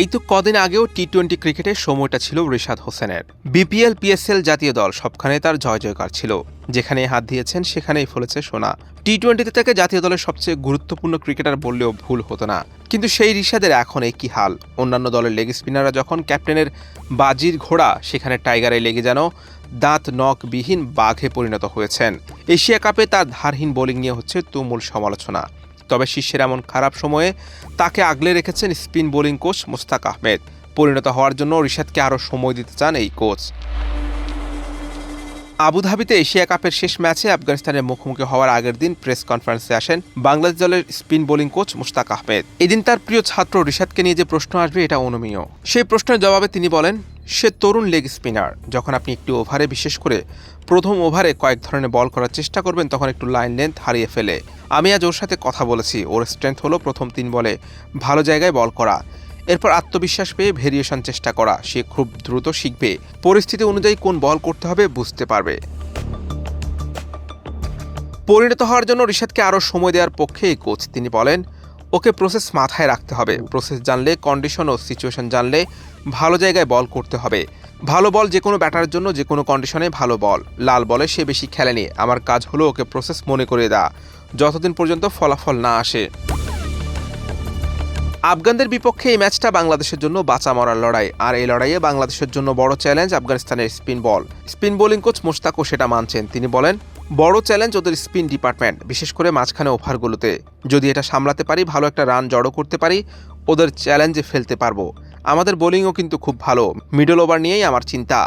এই তো কদিন আগেও টি টোয়েন্টি ক্রিকেটের সময়টা ছিল রিশাদ হোসেনের। বিপিএল পিএসএল জাতীয় দল সবখানে তার জয় জয়কার ছিল। যেখানে হাত দিয়েছেন, সেখানেই ফলেছে সোনা। টি টোয়েন্টিতে তাকে জাতীয় দলের সবচেয়ে গুরুত্বপূর্ণ ক্রিকেটার বললেও ভুল হতো না। কিন্তু সেই রিশাদের এখন এই কি হাল? অন্যান্য দলের লেগ স্পিনাররা যখন ক্যাপ্টেনের বাজির ঘোড়া, সেখানে টাইগারে লেগে যেন দাঁত নখবিহীন বাঘে পরিণত হয়েছেন। এশিয়া কাপে তার ধারহীন বোলিং নিয়ে হচ্ছে তুমুল সমালোচনা। তবে শিষ্যের এমন খারাপ সময়ে তাকে আগলে রেখেছেন spin bowling coach Mushtaq Ahmed. পরিণত হওয়ার জন্য রিশাদকে আরও সময় দিতে চান এই কোচ। আবুধাবিতে এশিয়া কাপের শেষ ম্যাচে আফগানিস্তানের মুখোমুখি হওয়ার আগের দিন প্রেস কনফারেন্সে আসেন বাংলাদেশ দলের spin bowling coach Mushtaq Ahmed. এদিন তার প্রিয় ছাত্র রিশাদকে নিয়ে যে প্রশ্ন আসবে, এটা অনুমীয়। সেই প্রশ্নের জবাবে তিনি বলেন, সে তরুণ লেগ স্পিনার। যখন আপনি একটি ওভারে বিশেষ করে প্রথম ওভারে কয়েক ধরনের বল করার চেষ্টা করবেন, তখন একটু লাইন লেন্থ হারিয়ে ফেলে। আমি আজ ওর সাথে কথা বলেছি। ওর স্ট্রেংথ হলো প্রথম তিন বলে ভালো জায়গায় বল করা। এরপর আত্মবিশ্বাস পেয়ে ভেরিয়েশন চেষ্টা করা। সে খুব দ্রুত শিখবে। পরিস্থিতি অনুযায়ী কোন বল করতে হবে বুঝতে পারবে। পরিণত হওয়ার জন্য রিশাদকে আরও সময় দেওয়ার পক্ষে এই কোচ তিনি বলেন, ওকে প্রসেস মাথায় রাখতে হবে। প্রসেস জানলে কন্ডিশন ও সিচুয়েশন জানলে ভালো জায়গায় বল করতে হবে। ভালো বল যে কোনো ব্যাটার জন্য যে কোনো কন্ডিশনে ভালো বল লাল বলে সে বেশি খেলেনি। আমার কাজ হলো ওকে প্রসেস মনে করে দেওয়া। যতদিন পর্যন্ত ফলাফল না আসে। আফগানদের বিপক্ষে এই ম্যাচটা বাংলাদেশের জন্য বাঁচা মরার লড়াই, আর এই লড়াইয়ে বাংলাদেশের জন্য বড় চ্যালেঞ্জ আফগানিস্তানের spin ball. Spin bowling coach মোস্তাকও সেটা মানছেন। তিনি বলেন, বড় চ্যালেঞ্জ ওদের স্পিন ডিপার্টমেন্ট, বিশেষ করে মাঝখানে ওভারগুলোতে। যদি এটা সামলাতে পারি, ভালো একটা রান জড়ো করতে পারি, ওদের চ্যালেঞ্জে ফেলতে পারব। আমাদের বোলিংও কিন্তু খুব ভালো। মিডল ওভার নিয়েই আমার চিন্তা।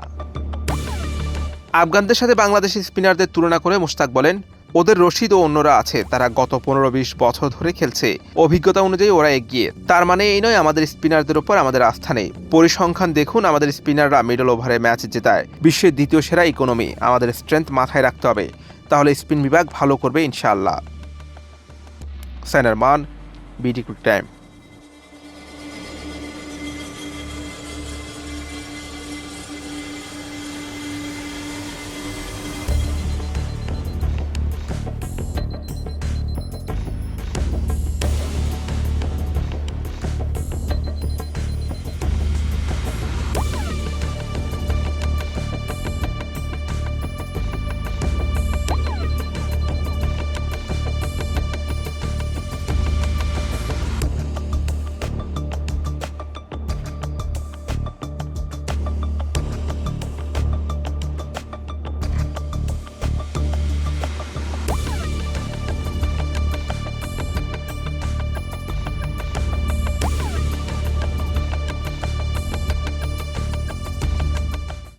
আফগানদের সাথে বাংলাদেশি স্পিনারদের তুলনা করে মুশতাক বলেন ওদের রশিদ ও অন্যরা আছে, তারা গত পনেরো বিশ বছর ধরে খেলছে। অভিজ্ঞতা অনুযায়ী ওরা এগিয়ে। তার মানে এই নয়, আমাদের স্পিনারদের ওপর আমাদের আস্থা নেই। পরিসংখ্যান দেখুন, আমাদের স্পিনাররা মিডল ওভারে ম্যাচ জেতায়। বিশ্বের দ্বিতীয় সেরা ইকোনমি, আমাদের স্ট্রেংথ মাথায় রাখতে হবে। তাহলে স্পিন বিভাগ ভালো করবে ইনশাআল্লাহ। সাইনার মান বিডি টাইম।